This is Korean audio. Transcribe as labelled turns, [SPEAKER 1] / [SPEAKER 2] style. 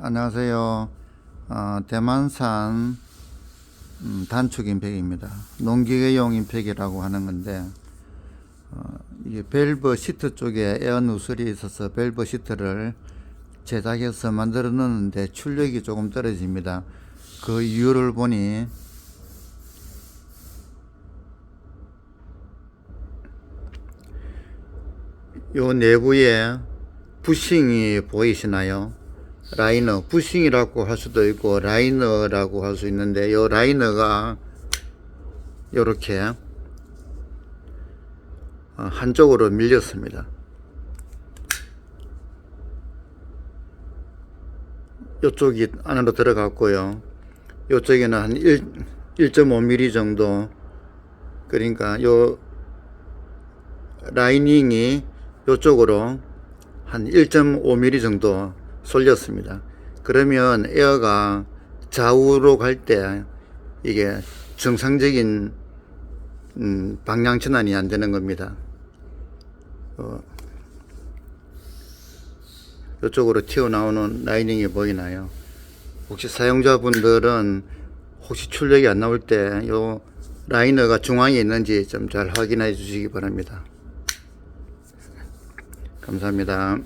[SPEAKER 1] 안녕하세요. 어, 대만산 음, 단축 임팩입니다. 농기계용 임팩이라고 하는 건데 어, 이게 밸브 시트 쪽에 에어 누슬이 있어서 밸브 시트를 제작해서 만들어 놓는데 출력이 조금 떨어집니다. 그 이유를 보니 요 내부에 부싱이 보이시나요? 라이너, 부싱이라고 할 수도 있고 라이너라고 할 수 있는데 요 라이너가 요렇게 어, 한쪽으로 밀렸습니다. 요쪽이 안으로 들어갔고요. 요쪽에는 한 1, 1.5mm 정도 그러니까 요 라이닝이 요쪽으로 한 1.5mm 정도 쏠렸습니다. 그러면 에어가 좌우로 갈 때 이게 정상적인 음, 방향 전환이 안 되는 겁니다. 어, 이쪽으로 튀어나오는 라이닝이 보이나요? 혹시 사용자분들은 혹시 출력이 안 나올 때 요 라이너가 중앙에 있는지 좀 잘 확인해 주시기 바랍니다. 감사합니다.